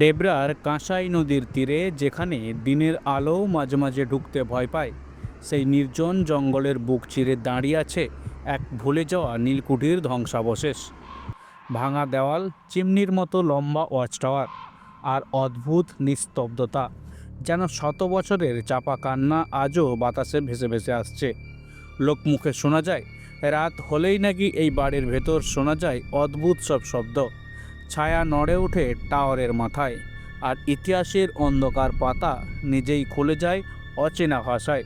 ডেবরার কাঁসাই নদীর তীরে, যেখানে দিনের আলোও মাঝে মাঝে ঢুকতে ভয় পায়, সেই নির্জন জঙ্গলের বুক চিরে দাঁড়িয়ে আছে এক ভুলে যাওয়া নীলকুঠির ধ্বংসাবশেষ। ভাঙা দেওয়াল, চিমনির মতো লম্বা ওয়াচ টাওয়ার আর অদ্ভুত নিস্তব্ধতা, যেন শত বছরের চাপা কান্না আজও বাতাসে ভেসে ভেসে আসছে। লোকমুখে শোনা যায়, রাত হলেই নাকি এই বাড়ির ভেতর শোনা যায় অদ্ভুত সব শব্দ। ছায়া নড়ে ওঠে টাওয়ারের মাথায় আর ইতিহাসের অন্ধকার পাতা নিজেই খুলে যায় অচেনা ভাষায়।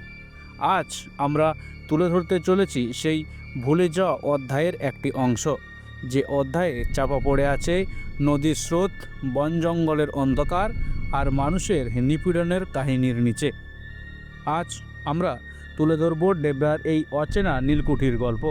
আজ আমরা তুলে ধরতে চলেছি সেই ভুলে যাওয়া অধ্যায়ের একটি অংশ, যে অধ্যায়ে চাপা পড়ে আছে নদীর স্রোত, বন জঙ্গলের অন্ধকার আর মানুষের নিপীড়নের কাহিনীর নিচে। আজ আমরা তুলে ধরব ডেবরার এই অচেনা নীলকুঠির গল্প।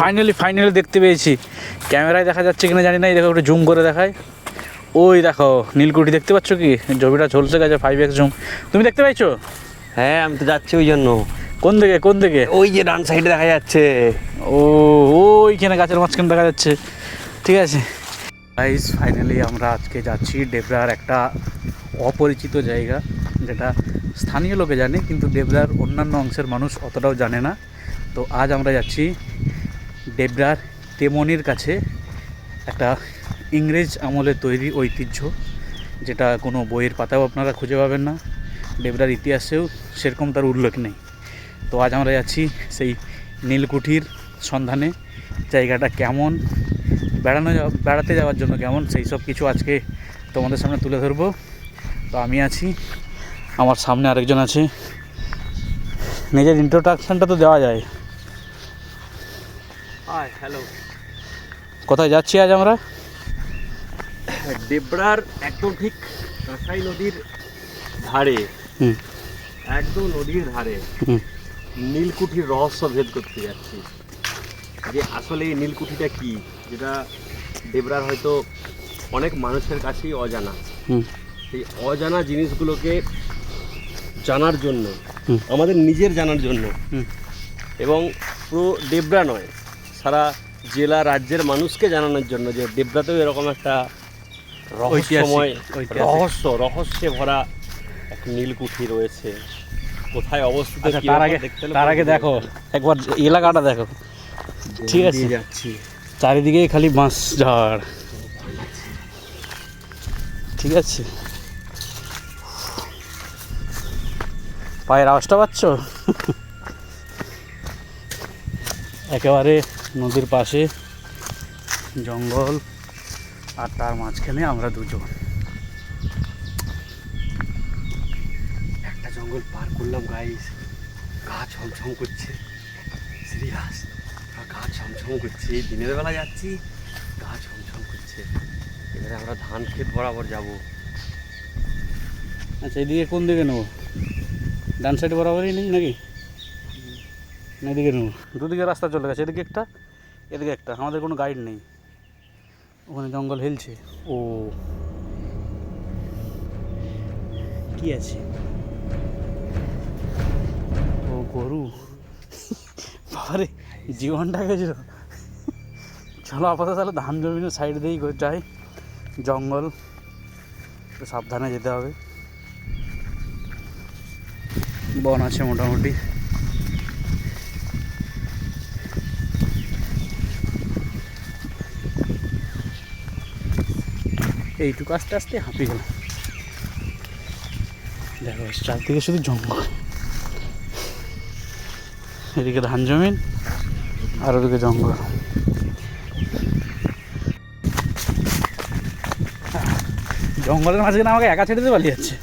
ফাইনালি ফাইনালি দেখতে পেয়েছি। ক্যামেরায় দেখা যাচ্ছে কিনা জানি না এই দেখো একটু জুম করে দেখায়। ওই দেখো নীলকুঠি দেখতে পাচ্ছ কি? ছবিটা ঝলসে গেছে ফাইভ এক্স জুম। তুমি দেখতে পাইছো? হ্যাঁ আমি তো যাচ্ছি ওই জন্য। কোন দিকে কোন দিকে? ওই যে ডান সাইডে দেখা যাচ্ছে। ও ওইখানে গাছের মাঝখানে দেখা যাচ্ছে। ঠিক আছে। গাইস ফাইনালি আমরা আজকে যাচ্ছি ডেবরার একটা অপরিচিত জায়গা যেটা স্থানীয় লোকে জানে কিন্তু ডেবরার অন্যান্য অংশের মানুষ অতটাও জানে না। তো আজ আমরা যাচ্ছি ডেবরার তেমনির কাছে একটা ইংরেজ আমলের তৈরি ঐতিহ্য, যেটা কোনো বইয়ের পাতাও আপনারা খুঁজে পাবেন না। ডেবরার ইতিহাসেও সেরকম তার উল্লেখ নেই। তো আজ আমরা যাচ্ছি সেই নীলকুঠির সন্ধানে। জায়গাটা কেমন? বেড়ানো বেড়াতে যাওয়ার জন্য কেমন? সেই সব কিছু আজকে তোমাদের সামনে তুলে ধরবো। তো আমি আছি, আমার সামনে আরেকজন আছে। নিজের ইন্ট্রোডাকশানটা তো দেওয়া যায়। হাই হ্যালো কোথায় যাচ্ছি আজ আমরা? ডেবরার একদম ঠিক কাঁসাই নদীর ধারে। একদম নদীর ধারে নীলকুঠির রহস্য ভেদ করতে যাচ্ছি। যে আসলে এই নীলকুঠিটা কি? যেটা ডেবরার হয়তো অনেক মানুষের কাছেই অজানা। সেই অজানা জিনিসগুলোকে জানার জন্য আমাদের নিজের জানার জন্য এবং পুরো ডেবরা নয় সারা জেলা রাজ্যের মানুষকে জানানোর জন্য যে ডেবরাতেও এরকম একটা রহস্যময়। রহস্য রহস্যে ভরা এক নীলকুঠি রয়েছে। কোথায় অবস্থিত আচ্ছা তার আগে তার আগে দেখো একবার এলাকাটা দেখো। ঠিক আছে। যাচ্ছি। চারিদিকেই খালি বাঁশ ঝাড়। ঠিক আছে। পায়ের আওয়াজটা পাচ্ছ? একেবারে নদীর পাশে, জঙ্গল, আর তার মাঝখানে আমরা দুজন। একটা জঙ্গল পার করলাম গাইস গা ছমছম করছে। সিরিয়াস গা ছমছম করছে। দিনের বেলা যাচ্ছি, গা ছমছম করছে। এবারে আমরা ধান ক্ষেত বরাবর যাব। আচ্ছা এদিকে কোন দিকে নেব? ডান সাইড বরাবরই নেই নাকি? এদিকে নেব। দুদিকে রাস্তা চলে গেছে এদিকে একটা এদিকে একটা আমাদের কোনো গাইড নেই। ওখানে জঙ্গল হেলছে। ও। কি আছে? ও গরু। বাবারে জীবনটা গেছিল। চলো আপাতত তাহলে ধান জমিনের সাইড দিয়েই যাই। জঙ্গল। সাবধানে যেতে হবে। বন আছে মোটামুটি। এইটুকু আস্তে আস্তে হাঁপিয়ে গেলাম। দেখো চারদিকে শুধু জঙ্গল। এদিকে ধান জমিন, আর ওদিকে জঙ্গল। জঙ্গলের মাঝখানে আমাকে একা ছেড়ে দিয়ে পালিয়ে যাচ্ছে।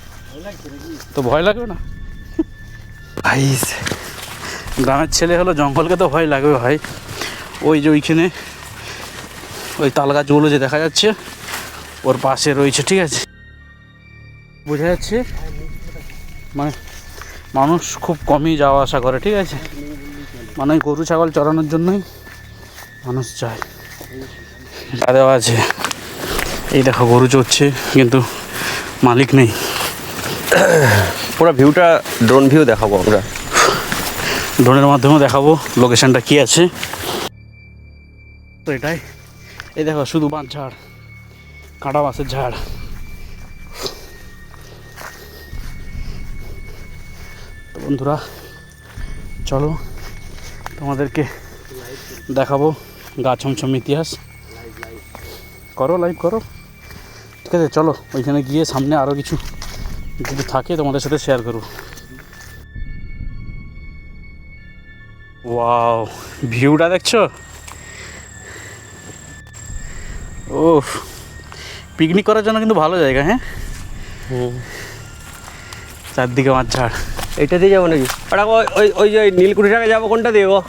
তো ভয় লাগবে না? ভাই গ্রামের ছেলে হলো, জঙ্গলকে তো ভয় লাগবে ভাই। ওই যে ওইখানে ওই তাল গাছগুলো যে দেখা যাচ্ছে ওর পাশে রয়েছে ঠিক আছে? বোঝা যাচ্ছে? মানে মানুষ খুব কমই যাওয়া আসা করে ঠিক আছে? মানে গরু ছাগল চড়ানোর জন্যই মানুষ যায়। যা দেওয়া আছে। এই দেখো গরু চড়ছে কিন্তু মালিক নেই। পুরো ভিউটা ড্রোন ভিউ দেখাবো আমরা। ড্রোনের মাধ্যমে দেখাবো লোকেশনটা কি আছে। তো এটাই। এই দেখো শুধু বাঁশ ঝাড় কাঁটা বাঁশের ঝাড়। তো বন্ধুরা, চলো তোমাদেরকে দেখাবো গা ছমছম ইতিহাস। করো লাইভ করো। ঠিক আছে, চলো, ওইখানে গিয়ে সামনে আরও কিছু যদি থাকে তোমাদের সাথে শেয়ার করব। ওয়াও ভিউটা দেখছ? ও পিকনিক করার জন্য কিন্তু ভালো জায়গা হ্যাঁ? চারদিকে মাছ ঝাড়। এইটা দিয়ে যাব নাকি? ওটা ওই ওই ওই যে নীলকুঠিটাকে যাব কোনটা দিয়ে গো?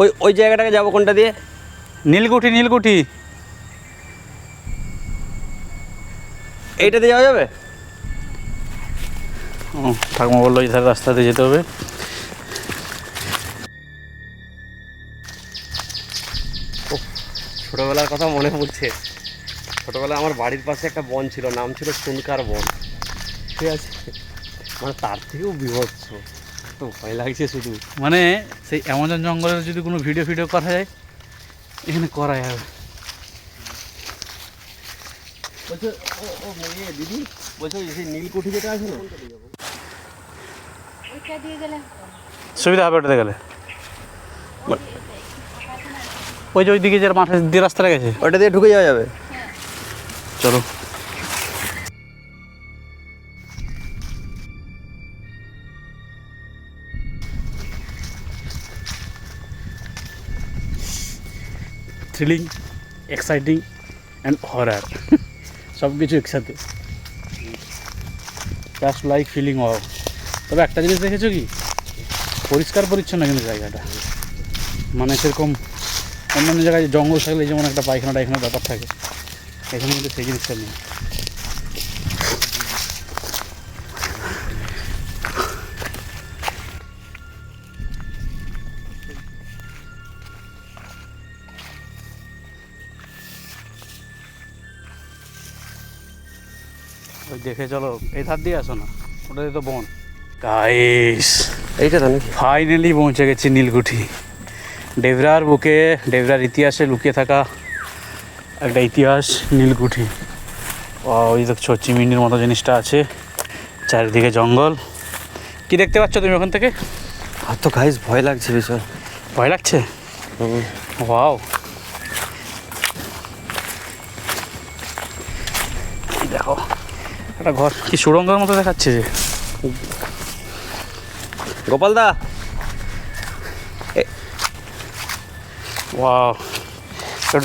ওই ওই জায়গাটাকে যাব কোনটা দিয়ে? নীলকুঠি নীলকুঠি। এইটাতে যাওয়া যাবে? ও ঠাকুমা বলল এই ধারে রাস্তাতে যেতে হবে। ছোটোবেলার কথা মনে পড়ছে। ছোটোবেলায় আমার বাড়ির পাশে একটা বন ছিল নাম ছিল সুনকার বন। ঠিক আছে? মানে তার থেকেও বিভৎস। তো ভয় লাগছে শুধু। মানে সেই অ্যামাজন জঙ্গলের যদি কোনো ভিডিও ভিডিও করা যায় এখানে করা যাবে বলছে ও ও মেয়ে দিদি বলছে সেই নীলকুঠি যেটা আছে না? ওইটা দিয়ে গেলে সুবিধা হবে ওটাতে গেলে। ওই যে ওইদিকে যে মাঠের দিয়ে রাস্তাটা গেছে। ওটা দিয়ে ঢুকে যাওয়া যাবে। চলো। থ্রিলিং এক্সাইটিং অ্যান্ড হরার সব কিছু একসাথে। জাস্ট লাইক ফিলিং অফ তবে একটা জিনিস দেখেছ কি? পরিষ্কার পরিচ্ছন্ন কিন্তু জায়গাটা। মানে সেরকম অন্যান্য জায়গায় জঙ্গল থাকলে যেমন একটা পায়খানা টাইখানা ব্যাপার থাকে। এখানে কিন্তু সেই জিনিসটা নেই। ওই দেখে চলো এই ধার দিয়ে আসো না ওটা তো বন। গাইস এইটা তো ফাইনালি পৌঁছে গেছি নীলকুঠি। ডেবরার বুকে ডেবরার ইতিহাসে লুকিয়ে থাকা একটা ইতিহাস নীলকুঠি। ও, ওই দেখছ চিমিনির মতো জিনিসটা আছে চারিদিকে জঙ্গল। কি দেখতে পাচ্ছ তুমি ওখান থেকে? আর তো গাইস ভয় লাগছে ভীষণ। ভয় লাগছে? ওয়াও দেখো একটা ঘর। কি সুড়ঙ্গের মতো দেখাচ্ছে যে। গোপালদা ওয়াও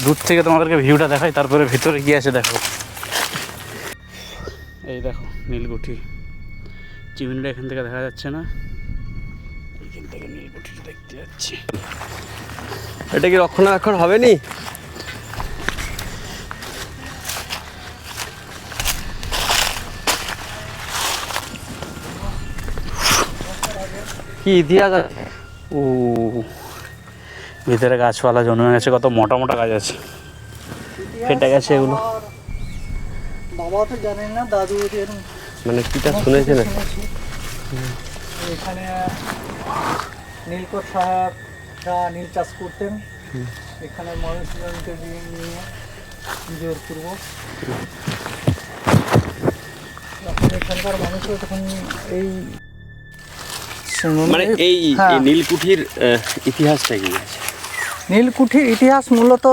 দূর থেকে তোমাদেরকে ভিউটা দেখাই তারপরে ভিতরে গিয়ে আছে দেখো এই দেখো নীলকুঠি। চিমিনিটা এখান থেকে দেখা যাচ্ছে না। এইখান থেকে নীলকুঠিটা দেখতে যাচ্ছি। এটা কি রক্ষণাবেক্ষণ হবে নি কি ইতিহাস আছে? ও ভিতরে গাছপালা জন্মে গেছে কত মোটা মোটা গাছ আছে। ফেটে গেছে এগুলো। বাবা তো জানেন না দাদু মানে কিটা শুনেছেন শুনেছি। এখানে নীলকর সাহেবরা নীল চাষ করতেন। এখানে মানুষজনকে নিয়ে জোরপূর্বক তখন এখানকার মানুষও তখন এই মানে এই হ্যাঁ। নীলকুঠির ইতিহাসটা কি আছে? নীলকুঠির ইতিহাস মূলত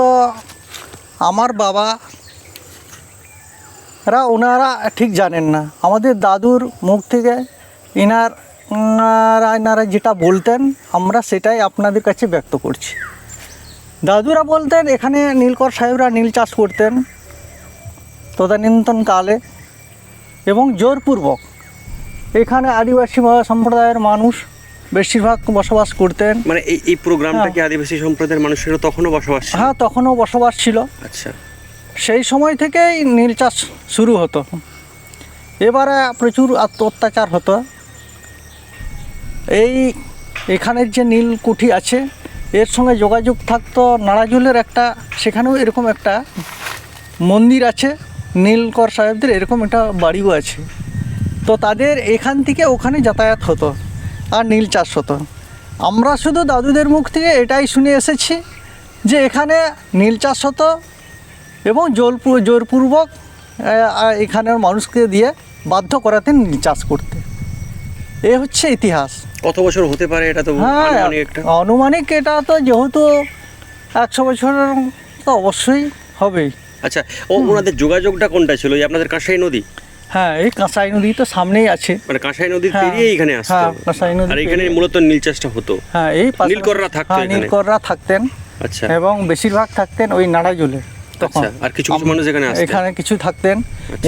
আমার বাবা রা ওনারা ঠিক জানেন না। আমাদের দাদুর মুখ থেকে ইনার ইনারা যেটা বলতেন, আমরা সেটাই আপনাদের কাছে ব্যক্ত করছি। দাদুরা বলতেন, এখানে নীলকর সাহেবরা নীল চাষ করতেন তদানীন্তন কালে এবং জোরপূর্বক। এখানে আদিবাসী সম্প্রদায়ের মানুষ বেশিরভাগ বসবাস করতেন। মানে এই এই প্রোগ্রামটা হ্যাঁ। কি আদিবাসী সম্প্রদায়ের মানুষেরও তখনও বসবাস ছিল? হ্যাঁ তখনও বসবাস ছিল। আচ্ছা। সেই সময় থেকেই নীল চাষ শুরু হতো। এবারে প্রচুর অত্যাচার হতো। এই এখানের যে নীলকুঠি আছে এর সঙ্গে যোগাযোগ থাকতো নাড়াজুলের একটা সেখানেও এরকম একটা মন্দির আছে। নীলকর সাহেবদের এরকম একটা বাড়িও আছে। তো তাদের এখান থেকে ওখানে যাতায়াত হতো। আর নীল চাষ হতো আমরা শুধু দাদুদের মুখ থেকে এটাই শুনে এসেছি যে এখানে নীল চাষ হতো এবং জোরপূ জোরপূর্বক এখানের মানুষকে দিয়ে বাধ্য করাতেন নীল চাষ করতে। এ হচ্ছে ইতিহাস। কত বছর হতে পারে এটা তো হ্যাঁ আনুমানিক এটা তো যেহেতু একশো বছর তো অবশ্যই হবেই। আচ্ছা ও ওনাদের যোগাযোগটা কোনটা ছিল? এই আপনাদের কাঁসাই নদী? হ্যাঁ এই কাঁসাই নদী তো সামনেই আছে। মানে কাঁসাই নদীর হ্যাঁ, পেরিয়ে এখানে আসতো। হ্যাঁ, কাঁসাই নদী আর এখানে মূলত নীল চাষটা হতো। হ্যাঁ এই নীলকররা হ্যাঁ, এখানে? নীলকররা থাকতেন। আচ্ছা। এবং বেশিরভাগ থাকতেন ওই তখন। আচ্ছা, আর কিছু কিছু মানুষ এখানে আসতেন? এখানে কিছু থাকতেন।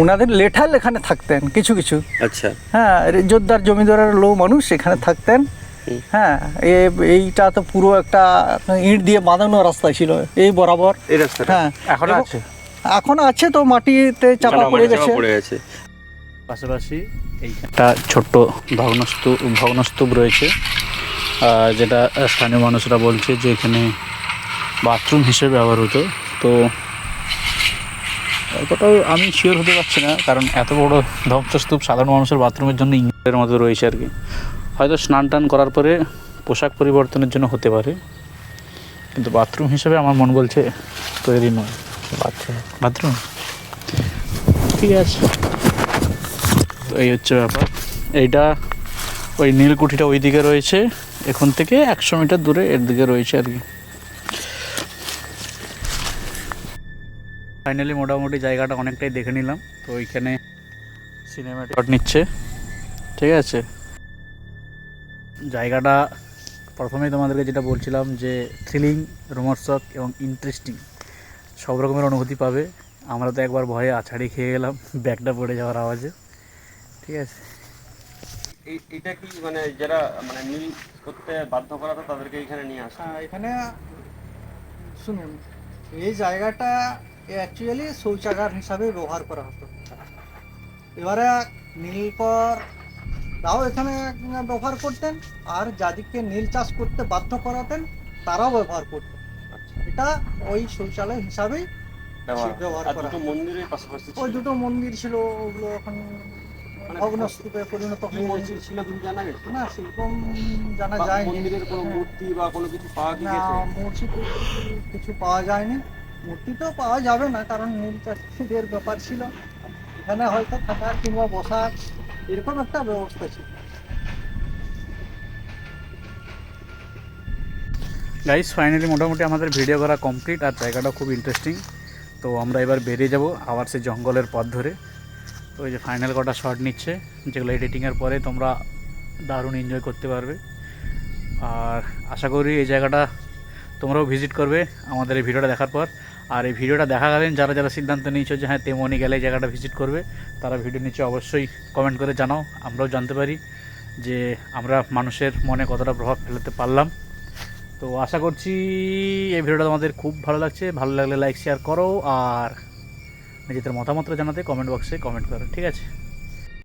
ওনাদের লেঠাল এখানে থাকতেন কিছু কিছু। আচ্ছা। হ্যাঁ জোরদার জমিদারের লোক মানুষ এখানে থাকতেন। হ্যাঁ এইটা তো পুরো একটা ইট দিয়ে বাঁধানো রাস্তা ছিল এই বরাবর। এই রাস্তাটা হ্যাঁ এখনও আছে? এখন আছে তো মাটিতে চাপা পড়ে গেছে। পাশাপাশি একটা ছোট্ট ভগ্নস্তূপ ভগ্নস্তূপ রয়েছে যেটা স্থানীয় মানুষরা বলছে যে এখানে বাথরুম হিসেবে ব্যবহার হতো তো অতটাও আমি শিওর হতে পারছি না কারণ এত বড় ধ্বংসস্তূপ সাধারণ মানুষের বাথরুমের জন্য ইংরেজের মতো রয়েছে আর কি। হয়তো স্নান টান করার পরে পোশাক পরিবর্তনের জন্য হতে পারে কিন্তু বাথরুম হিসেবে আমার মন বলছে তৈরি নয়। বাথরুম। বাথরুম? ঠিক আছে। তো এই হচ্ছে ব্যাপার। এইটা ওই নীলকুঠিটা ওই দিকে রয়েছে। এখন থেকে একশো মিটার দূরে এর দিকে রয়েছে আর কি। ফাইনালি মোটামুটি জায়গাটা অনেকটাই দেখে নিলাম। তো ওইখানে সিনেমাটিক শট নিচ্ছে। ঠিক আছে? জায়গাটা প্রথমেই তোমাদেরকে যেটা বলছিলাম যে থ্রিলিং রোমার্সক এবং ইন্টারেস্টিং সব রকমের অনুভূতি পাবে। আমরা তো একবার ভয়ে আছাড়ি খেয়ে গেলাম। ব্যাগটা পড়ে যাওয়ার আওয়াজে। ঠিক আছে। এই- এটা কি মানে যারা মানে নীল করতে বাধ্য করা হতো তাদেরকে এখানে নিয়ে আসা হ্যাঁ? এখানে শুনুন এই জায়গাটা অ্যাকচুয়ালি শৌচাগার হিসাবে ব্যবহার করা হতো। এবারে নীলকর তাও এখানে ব্যবহার করতেন আর যাদেরকে নীল চাষ করতে বাধ্য করাতেন তারাও ব্যবহার করতেন। এটা ওই শৌচালয় হিসাবেই ব্যবহার করা মন্দিরের পাশাপাশি ওই দুটো মন্দির ছিল ওগুলো এখন ভগ্নস্তূপে পরিণত কি হয়ে ছিল তুমি জানা গেছে? না সেরকম জানা বা যায়নি। মন্দিরের কোনো। মূর্তি বা কোনো কিছু পাওয়া না মূর্তি কিছু পাওয়া যায়নি। মূর্তি তো পাওয়া যাবে না কারণ নীল চাষিদের ব্যাপার ছিল। এখানে হয়তো থাকার কিংবা বসার এরকম একটা ব্যবস্থা ছিল। গাইস ফাইনালি মোটামুটি আমাদের ভিডিও করা কমপ্লিট আর জায়গাটা খুব ইন্টারেস্টিং তো আমরা এবার বেরিয়ে যাব আবার সেই জঙ্গলের পথ ধরে। ওই যে ফাইনাল কটা শট নিচ্ছে, যেগুলো এডিটিংয়ের পরে তোমরা দারুণ এনজয় করতে পারবে। আর আশা করি এই জায়গাটা তোমরাও ভিজিট করবে আমাদের এই ভিডিওটা দেখার পর। আর এই ভিডিওটা দেখাকালীন যারা যারা সিদ্ধান্ত নিয়েছো যে হ্যাঁ তেমনি গেলে এই জায়গাটা ভিজিট করবে, তারা ভিডিও নিচে অবশ্যই কমেন্ট করে জানাও। আমরাও জানতে পারি যে আমরা মানুষের মনে কতটা প্রভাব ফেলতে পারলাম। তো আশা করছি এই ভিডিওটা তোমাদের খুব ভালো লাগছে। ভালো লাগলে লাইক শেয়ার করো। আর নিজেদের মতামতটা জানাতে কমেন্ট বক্সে কমেন্ট করো ঠিক আছে?